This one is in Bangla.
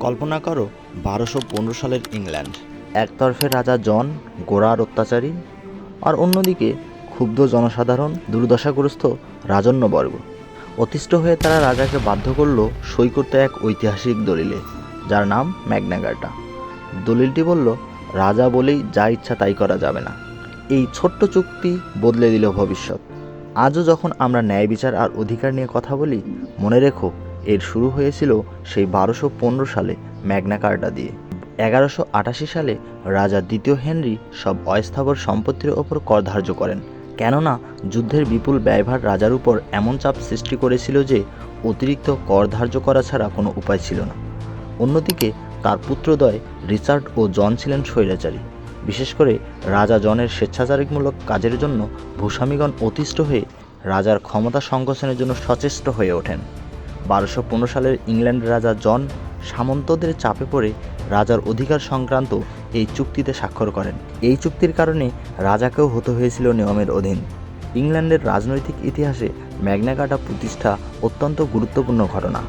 কল্পনা করো, বারোশো পনেরো সালের ইংল্যান্ড। একতরফে রাজা জন গোড়ার অত্যাচারী, আর অন্যদিকে ক্ষুব্ধ জনসাধারণ, দুর্দশাগ্রস্ত রাজন্যবর্গ। অতিষ্ঠ হয়ে তারা রাজাকে বাধ্য করল সই করতে এক ঐতিহাসিক দলিলে, যার নাম ম্যাগনাগার্টা। দলিলটি বলল, রাজা বলেই যা ইচ্ছা তাই করা যাবে না। এই ছোট্ট চুক্তি বদলে দিল ভবিষ্যৎ। আজও যখন আমরা ন্যায় বিচার আর অধিকার নিয়ে কথা বলি, মনে রেখো এর শুরু হয়েছিল সেই বারোশো পনেরো সালে ম্যাগনা কার্টা দিয়ে। এগারোশো আটাশি সালে রাজা দ্বিতীয় হেনরি সব অস্থাবর সম্পত্তির ওপর কর ধার্য করেন। কেননা যুদ্ধের বিপুল ব্যয়ভার রাজার উপর এমন চাপ সৃষ্টি করেছিল যে অতিরিক্ত কর ধার্য করা ছাড়া কোনো উপায় ছিল না। অন্যদিকে তার পুত্রদ্বয় রিচার্ড ও জন ছিলেন স্বৈরাচারী। বিশেষ করে রাজা জনের স্বেচ্ছাচারিকমূলক কাজের জন্য ভূস্বামীগণ অতিষ্ঠ হয়ে রাজার ক্ষমতা সংকোচনের জন্য সচেষ্ট হয়ে ওঠেন। বারোশো পনেরো সালের ইংল্যান্ড রাজা জন সামন্তদের চাপে পড়ে রাজার অধিকার সংক্রান্ত এই চুক্তিতে স্বাক্ষর করেন। এই চুক্তির কারণে রাজাকেও হতে হয়েছিল নিয়মের অধীন। ইংল্যান্ডের রাজনৈতিক ইতিহাসে ম্যাগনাকাটা প্রতিষ্ঠা অত্যন্ত গুরুত্বপূর্ণ ঘটনা।